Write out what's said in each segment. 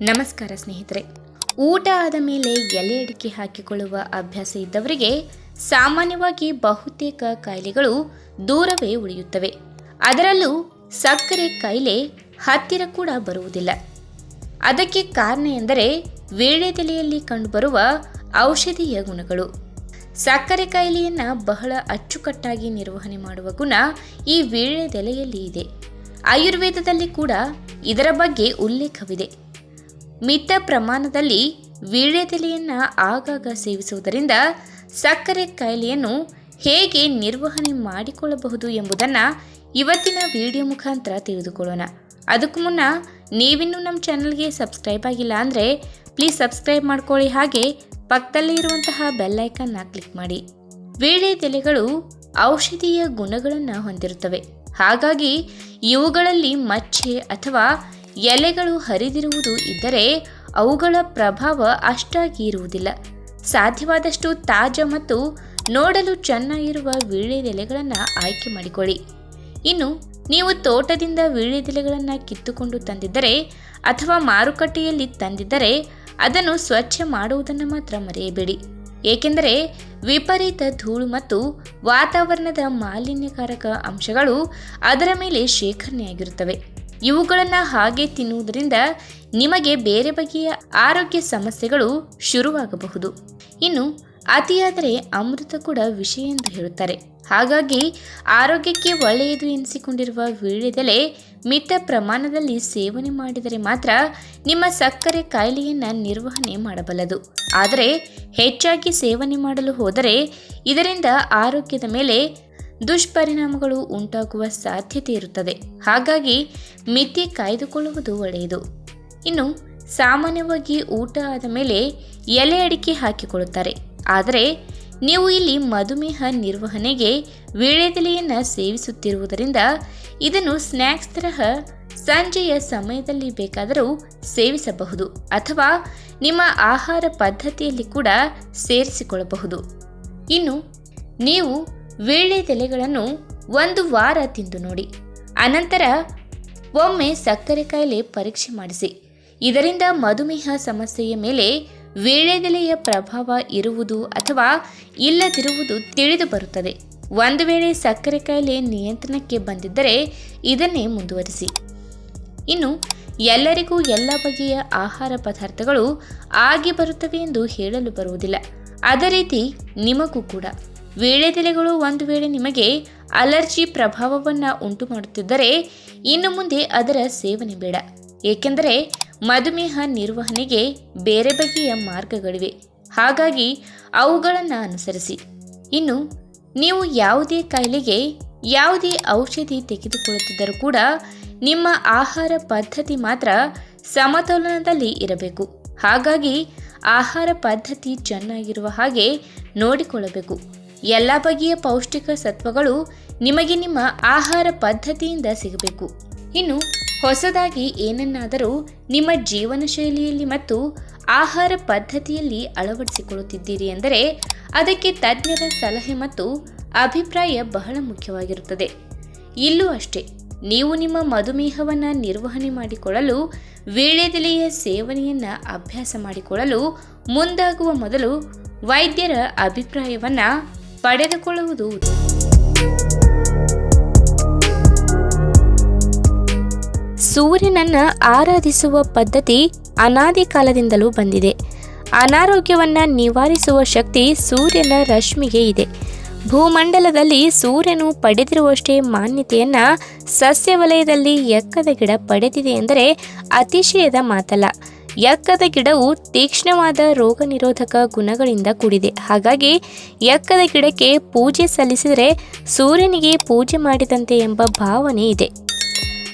ನಮಸ್ಕಾರ ಸ್ನೇಹಿತರೆ. ಊಟ ಆದ ಮೇಲೆ ಎಲೆ ಅಡಿಕೆ ಹಾಕಿಕೊಳ್ಳುವ ಅಭ್ಯಾಸ ಇದ್ದವರಿಗೆ ಸಾಮಾನ್ಯವಾಗಿ ಬಹುತೇಕ ಕಾಯಿಲೆಗಳು ದೂರವೇ ಉಳಿಯುತ್ತವೆ. ಅದರಲ್ಲೂ ಸಕ್ಕರೆ ಕಾಯಿಲೆ ಹತ್ತಿರ ಕೂಡ ಬರುವುದಿಲ್ಲ. ಅದಕ್ಕೆ ಕಾರಣ ಎಂದರೆ ವೀಳ್ಯದೆಲೆಯಲ್ಲಿ ಕಂಡುಬರುವ ಔಷಧೀಯ ಗುಣಗಳು. ಸಕ್ಕರೆ ಕಾಯಿಲೆಯನ್ನು ಬಹಳ ಅಚ್ಚುಕಟ್ಟಾಗಿ ನಿರ್ವಹಣೆ ಮಾಡುವ ಗುಣ ಈ ವೀಳ್ಯದೆಲೆಯಲ್ಲಿ ಇದೆ. ಆಯುರ್ವೇದದಲ್ಲಿ ಕೂಡ ಇದರ ಬಗ್ಗೆ ಉಲ್ಲೇಖವಿದೆ. ಮಿತ ಪ್ರಮಾಣದಲ್ಲಿ ವೀಳ್ಯದೆಲೆಯನ್ನು ಆಗಾಗ ಸೇವಿಸುವುದರಿಂದ ಸಕ್ಕರೆ ಕಾಯಿಲೆಯನ್ನು ಹೇಗೆ ನಿರ್ವಹಣೆ ಮಾಡಿಕೊಳ್ಳಬಹುದು ಎಂಬುದನ್ನು ಇವತ್ತಿನ ವಿಡಿಯೋ ಮುಖಾಂತರ ತಿಳಿದುಕೊಳ್ಳೋಣ. ಅದಕ್ಕೂ ಮುನ್ನ ನೀವಿನ್ನೂ ನಮ್ಮ ಚಾನಲ್ಗೆ ಸಬ್ಸ್ಕ್ರೈಬ್ ಆಗಿಲ್ಲ ಅಂದರೆ ಪ್ಲೀಸ್ ಸಬ್ಸ್ಕ್ರೈಬ್ ಮಾಡ್ಕೊಳ್ಳಿ ಹಾಗೆ ಪಕ್ಕದಲ್ಲೇ ಇರುವಂತಹ ಬೆಲ್ಲೈಕನ್ನ ಕ್ಲಿಕ್ ಮಾಡಿ. ವೀಳ್ಯದೆಲೆಗಳು ಔಷಧೀಯ ಗುಣಗಳನ್ನು ಹೊಂದಿರುತ್ತವೆ. ಹಾಗಾಗಿ ಇವುಗಳಲ್ಲಿ ಮಚ್ಚೆ ಅಥವಾ ಎಲೆಗಳು ಹರಿದಿರುವುದು ಇದ್ದರೆ ಅವುಗಳ ಪ್ರಭಾವ ಅಷ್ಟಾಗಿ ಇರುವುದಿಲ್ಲ ಸಾಧ್ಯವಾದಷ್ಟು ತಾಜಾ ಮತ್ತು ನೋಡಲು ಚೆನ್ನಾಗಿರುವ ವೀಳ್ಯದೆಲೆಗಳನ್ನು ಆಯ್ಕೆ ಮಾಡಿಕೊಳ್ಳಿ. ಇನ್ನು, ನೀವು ತೋಟದಿಂದ ವೀಳ್ಯದೆಲೆಗಳನ್ನು ಕಿತ್ತುಕೊಂಡು ತಂದಿದ್ದರೆ ಅಥವಾ ಮಾರುಕಟ್ಟೆಯಲ್ಲಿ ತಂದಿದ್ದರೆ ಅದನ್ನು ಸ್ವಚ್ಛ ಮಾಡುವುದನ್ನು ಮಾತ್ರ ಮರೆಯಬೇಡಿ. ಏಕೆಂದರೆ ವಿಪರೀತ ಧೂಳು ಮತ್ತು ವಾತಾವರಣದ ಮಾಲಿನ್ಯಕಾರಕ ಅಂಶಗಳು ಅದರ ಮೇಲೆ ಶೇಖರಣೆಯಾಗಿರುತ್ತವೆ. ಇವುಗಳನ್ನು ಹಾಗೆ ತಿನ್ನುವುದರಿಂದ ನಿಮಗೆ ಬೇರೆ ಬಗೆಯ ಆರೋಗ್ಯ ಸಮಸ್ಯೆಗಳು ಶುರುವಾಗಬಹುದು. ಇನ್ನು, ಅತಿಯಾದರೆ ಅಮೃತ ಕೂಡ ವಿಷಯ ಎಂದು ಹೇಳುತ್ತಾರೆ. ಹಾಗಾಗಿ, ಆರೋಗ್ಯಕ್ಕೆ ಒಳ್ಳೆಯದು ಎನಿಸಿಕೊಂಡಿರುವ ವೀಳ್ಯದೆಲೆ ಮಿತ ಪ್ರಮಾಣದಲ್ಲಿ ಸೇವನೆ ಮಾಡಿದರೆ ಮಾತ್ರ ನಿಮ್ಮ ಸಕ್ಕರೆ ಕಾಯಿಲೆಯನ್ನು ನಿರ್ವಹಣೆ ಮಾಡಬಲ್ಲದು. ಆದರೆ, ಹೆಚ್ಚಾಗಿ ಸೇವನೆ ಮಾಡಲು ಹೋದರೆ ಇದರಿಂದ ಆರೋಗ್ಯದ ಮೇಲೆ ದುಷ್ಪರಿಣಾಮಗಳು ಉಂಟಾಗುವ ಸಾಧ್ಯತೆ ಇರುತ್ತದೆ. ಹಾಗಾಗಿ ಮಿತಿ ಕಾಯ್ದುಕೊಳ್ಳುವುದು ಒಳ್ಳೆಯದು. ಇನ್ನು, ಸಾಮಾನ್ಯವಾಗಿ ಊಟ ಆದ ಮೇಲೆ ಎಲೆ ಅಡಿಕೆ ಹಾಕಿಕೊಳ್ಳುತ್ತಾರೆ. ಆದರೆ, ನೀವು ಇಲ್ಲಿ ಮಧುಮೇಹ ನಿರ್ವಹಣೆಗೆ ವೀಳ್ಯದೆಲೆಯನ್ನು ಸೇವಿಸುತ್ತಿರುವುದರಿಂದ ಇದನ್ನು ಸ್ನ್ಯಾಕ್ಸ್ ತರಹ ಸಂಜೆಯ ಸಮಯದಲ್ಲಿ ಬೇಕಾದರೂ ಸೇವಿಸಬಹುದು ಅಥವಾ ನಿಮ್ಮ ಆಹಾರ ಪದ್ಧತಿಯಲ್ಲಿ ಕೂಡ ಸೇರಿಸಿಕೊಳ್ಳಬಹುದು. ಇನ್ನು, ನೀವು ವೀಳ್ಯದೆಲೆಗಳನ್ನು ಒಂದು ವಾರ ತಿಂದು ನೋಡಿ. ಅನಂತರ ಒಮ್ಮೆ ಸಕ್ಕರೆ ಕಾಯಿಲೆ ಪರೀಕ್ಷೆ ಮಾಡಿಸಿ. ಇದರಿಂದ ಮಧುಮೇಹ ಸಮಸ್ಯೆಯ ಮೇಲೆ ವೀಳ್ಯದೆಲೆಯ ಪ್ರಭಾವ ಇರುವುದು ಅಥವಾ ಇಲ್ಲದಿರುವುದು ತಿಳಿದು ಬರುತ್ತದೆ. ಒಂದು ವೇಳೆ ಸಕ್ಕರೆ ಕಾಯಿಲೆ ನಿಯಂತ್ರಣಕ್ಕೆ ಬಂದಿದ್ದರೆ ಇದನ್ನೇ ಮುಂದುವರಿಸಿ. ಇನ್ನು ಎಲ್ಲರಿಗೂ ಎಲ್ಲ ಬಗೆಯ ಆಹಾರ ಪದಾರ್ಥಗಳು ಆಗಿ ಬರುತ್ತವೆ ಎಂದು ಹೇಳಲು ಬರುವುದಿಲ್ಲ. ಅದೇ ರೀತಿ ನಿಮಗೂ ಕೂಡ. ವೀಳ್ಯದೆಲೆಗಳು ಒಂದು ವೇಳೆ ನಿಮಗೆ ಅಲರ್ಜಿ ಪ್ರಭಾವವನ್ನು ಉಂಟು ಮಾಡುತ್ತಿದ್ದರೆ ಇನ್ನು ಮುಂದೆ ಅದರ ಸೇವನೆ ಬೇಡ. ಏಕೆಂದರೆ ಮಧುಮೇಹ ನಿರ್ವಹಣೆಗೆ ಬೇರೆ ಬಗೆಯ ಮಾರ್ಗಗಳಿವೆ. ಹಾಗಾಗಿ ಅವುಗಳನ್ನು ಅನುಸರಿಸಿ. ಇನ್ನು ನೀವು ಯಾವುದೇ ಕಾಯಿಲೆಗೆ ಯಾವುದೇ ಔಷಧಿ ತೆಗೆದುಕೊಳ್ಳುತ್ತಿದ್ದರೂ ಕೂಡ ನಿಮ್ಮ ಆಹಾರ ಪದ್ಧತಿ ಮಾತ್ರ ಸಮತೋಲನದಲ್ಲಿ ಇರಬೇಕು. ಹಾಗಾಗಿ ಆಹಾರ ಪದ್ಧತಿ ಚೆನ್ನಾಗಿರುವ ಹಾಗೆ ನೋಡಿಕೊಳ್ಳಬೇಕು. ಎಲ್ಲ ಬಗೆಯ ಪೌಷ್ಟಿಕ ಸತ್ವಗಳು ನಿಮಗೆ ನಿಮ್ಮ ಆಹಾರ ಪದ್ಧತಿಯಿಂದ ಸಿಗಬೇಕು. ಇನ್ನು ಹೊಸದಾಗಿ ಏನನ್ನಾದರೂ ನಿಮ್ಮ ಜೀವನ ಶೈಲಿಯಲ್ಲಿ ಮತ್ತು ಆಹಾರ ಪದ್ಧತಿಯಲ್ಲಿ ಅಳವಡಿಸಿಕೊಳ್ಳುತ್ತಿದ್ದೀರಿ ಎಂದರೆ ಅದಕ್ಕೆ ತಜ್ಞರ ಸಲಹೆ ಮತ್ತು ಅಭಿಪ್ರಾಯ ಬಹಳ ಮುಖ್ಯವಾಗಿರುತ್ತದೆ. ಇಲ್ಲೂ ಅಷ್ಟೇ, ನೀವು ನಿಮ್ಮ ಮಧುಮೇಹವನ್ನು ನಿರ್ವಹಣೆ ಮಾಡಿಕೊಳ್ಳಲು, ವೀಳ್ಯದೆಲೆಯ ಸೇವನೆಯನ್ನು ಅಭ್ಯಾಸ ಮಾಡಿಕೊಳ್ಳಲು ಮುಂದಾಗುವ ಮೊದಲು ವೈದ್ಯರ ಅಭಿಪ್ರಾಯವನ್ನು ಪಡೆದುಕೊಳ್ಳುವುದು ಸೂರ್ಯನನ್ನು ಆರಾಧಿಸುವ ಪದ್ಧತಿ ಅನಾದಿ ಕಾಲದಿಂದಲೂ ಬಂದಿದೆ. ಅನಾರೋಗ್ಯವನ್ನು ನಿವಾರಿಸುವ ಶಕ್ತಿ ಸೂರ್ಯನ ರಶ್ಮಿಗೆ ಇದೆ. ಭೂಮಂಡಲದಲ್ಲಿ ಸೂರ್ಯನು ಪಡೆದಿರುವಷ್ಟೇ ಮಾನ್ಯತೆಯನ್ನು ಸಸ್ಯ ವಲಯದಲ್ಲಿ ಎಕ್ಕದ ಗಿಡ ಪಡೆದಿದೆ ಎಂದರೆ ಅತಿಶಯದ ಮಾತಲ್ಲ. ಎಕ್ಕದ ಗಿಡವು ತೀಕ್ಷ್ಣವಾದ ರೋಗ ನಿರೋಧಕ ಗುಣಗಳಿಂದ ಕೂಡಿದೆ. ಹಾಗಾಗಿ ಯಕ್ಕದ ಗಿಡಕ್ಕೆ ಪೂಜೆ ಸಲ್ಲಿಸಿದರೆ ಸೂರ್ಯನಿಗೆ ಪೂಜೆ ಮಾಡಿದಂತೆ ಎಂಬ ಭಾವನೆ ಇದೆ.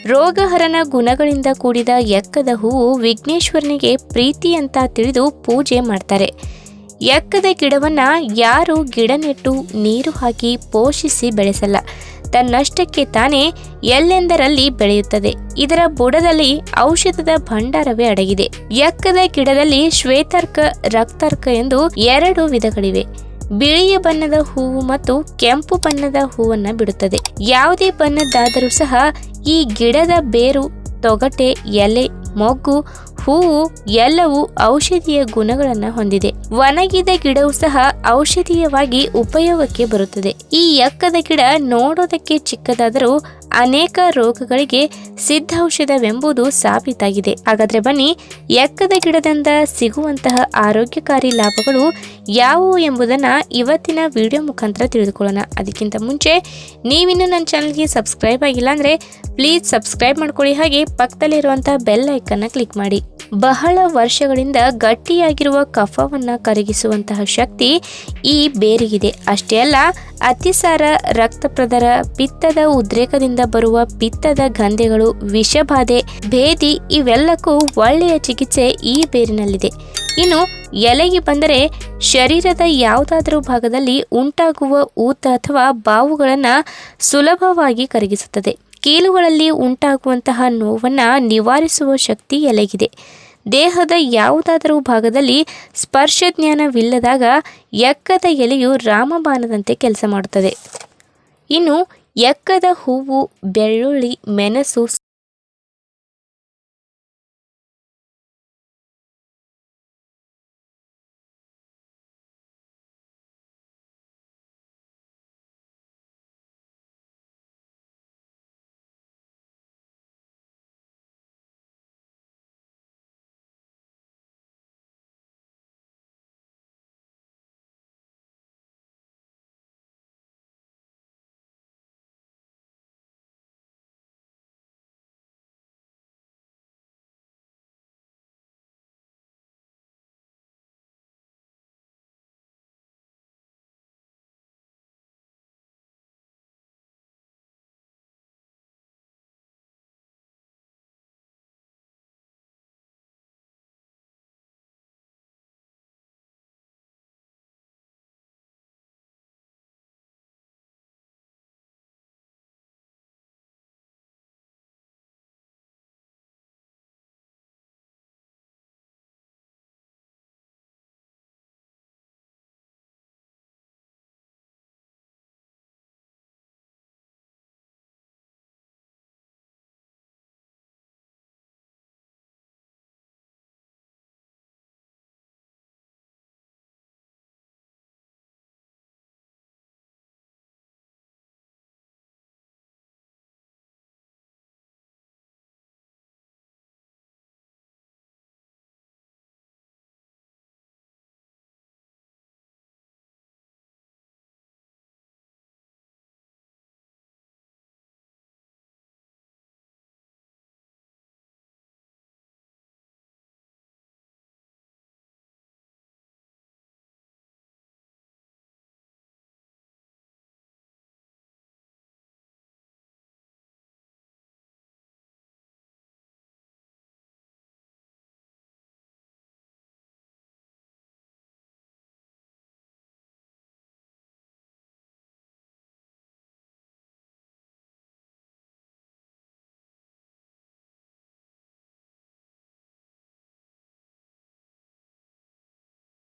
ರೋಗಹರಣ ಗುಣಗಳಿಂದ ಕೂಡಿದ ಯಕ್ಕದ ಹೂವು ವಿಘ್ನೇಶ್ವರನಿಗೆ ಪ್ರೀತಿ ಅಂತ ತಿಳಿದು ಪೂಜೆ ಮಾಡ್ತಾರೆ. ಯಕ್ಕದ ಗಿಡವನ್ನು ಯಾರು ಗಿಡ ನೆಟ್ಟು ನೀರು ಹಾಕಿ ಪೋಷಿಸಿ ಬೆಳೆಸಲ್ಲ. ತನ್ನಷ್ಟಕ್ಕೆ ತಾನೇ ಎಲ್ಲೆಂದರಲ್ಲಿ ಬೆಳೆಯುತ್ತದೆ. ಇದರ ಬುಡದಲ್ಲಿ ಔಷಧದ ಭಂಡಾರವೇ ಅಡಗಿದೆ. ಯಕ್ಕದ ಗಿಡದಲ್ಲಿ ಶ್ವೇತರ್ಕ, ರಕ್ತರ್ಕ ಎಂದು ಎರಡು ವಿಧಗಳಿವೆ. ಬಿಳಿಯ ಬಣ್ಣದ ಹೂವು ಮತ್ತು ಕೆಂಪು ಬಣ್ಣದ ಹೂವನ್ನು ಬಿಡುತ್ತದೆ. ಯಾವುದೇ ಬಣ್ಣದ್ದಾದರೂ ಸಹ ಈ ಗಿಡದ ಬೇರು, ತೊಗಟೆ, ಎಲೆ, ಮೊಗ್ಗು ಹೂವು ಎಲ್ಲವೂ ಔಷಧೀಯ ಗುಣಗಳನ್ನು ಹೊಂದಿದೆ. ಒಣಗಿದ ಗಿಡವು ಸಹ ಔಷಧೀಯವಾಗಿ ಉಪಯೋಗಕ್ಕೆ ಬರುತ್ತದೆ. ಈ ಎಕ್ಕದ ಗಿಡ ನೋಡೋದಕ್ಕೆ ಚಿಕ್ಕದಾದರೂ ಅನೇಕ ರೋಗಗಳಿಗೆ ಸಿದ್ಧೌಷಧವೆಂಬುದು ಸಾಬೀತಾಗಿದೆ. ಹಾಗಾದ್ರೆ ಬನ್ನಿ ಎಕ್ಕದ ಗಿಡದಿಂದ ಸಿಗುವಂತಹ ಆರೋಗ್ಯಕಾರಿ ಲಾಭಗಳು ಯಾವುವು ಎಂಬುದನ್ನು ಇವತ್ತಿನ ವಿಡಿಯೋ ಮುಖಾಂತರ ತಿಳಿದುಕೊಳ್ಳೋಣ. ಅದಕ್ಕಿಂತ ಮುಂಚೆ, ನೀವಿನ್ನೂ ನನ್ನ ಚಾನಲ್ಗೆ ಸಬ್ಸ್ಕ್ರೈಬ್ ಆಗಿಲ್ಲ ಅಂದರೆ ಪ್ಲೀಸ್ ಸಬ್ಸ್ಕ್ರೈಬ್ ಮಾಡ್ಕೊಳ್ಳಿ. ಹಾಗೆ ಪಕ್ಕದಲ್ಲಿರುವಂಥ ಬೆಲ್ ಐಕನ್ನ ಕ್ಲಿಕ್ ಮಾಡಿ. ಬಹಳ ವರ್ಷಗಳಿಂದ ಗಟ್ಟಿಯಾಗಿರುವ ಕಫವನ್ನು ಕರಗಿಸುವಂತಹ ಶಕ್ತಿ ಈ ಬೇರಿಗಿದೆ. ಅಷ್ಟೇ ಅಲ್ಲ, ಅತಿಸಾರ ರಕ್ತಪ್ರದರ ಪಿತ್ತದ ಉದ್ರೇಕದಿಂದ ಬರುವ ಪಿತ್ತದ ಗಂಧೆಗಳು, ವಿಷಬಾಧೆ, ಭೇದಿ ಇವೆಲ್ಲಕ್ಕೂ ಒಳ್ಳೆಯ ಚಿಕಿತ್ಸೆ ಈ ಬೇರಿನಲ್ಲಿದೆ. ಇನ್ನು ಎಲೆಗೆ ಬಂದರೆ ಶರೀರದ ಯಾವುದಾದರೂ ಭಾಗದಲ್ಲಿ ಉಂಟಾಗುವ ಊತ ಅಥವಾ ಬಾವುಗಳನ್ನು ಸುಲಭವಾಗಿ ಕರಗಿಸುತ್ತದೆ. ಕೀಲುಗಳಲ್ಲಿ ಉಂಟಾಗುವಂತಹ ನೋವನ್ನು ನಿವಾರಿಸುವ ಶಕ್ತಿ ಎಲೆಗಿದೆ. ದೇಹದ ಯಾವುದಾದರೂ ಭಾಗದಲ್ಲಿ ಸ್ಪರ್ಶ ಜ್ಞಾನವಿಲ್ಲದಾಗ ಎಕ್ಕದ ಎಲೆಯು ರಾಮಬಾಣದಂತೆ ಕೆಲಸ ಮಾಡುತ್ತದೆ. ಇನ್ನು ಎಕ್ಕದ ಹೂವು, ಬೆಳ್ಳುಳ್ಳಿ, ಮೆಣಸು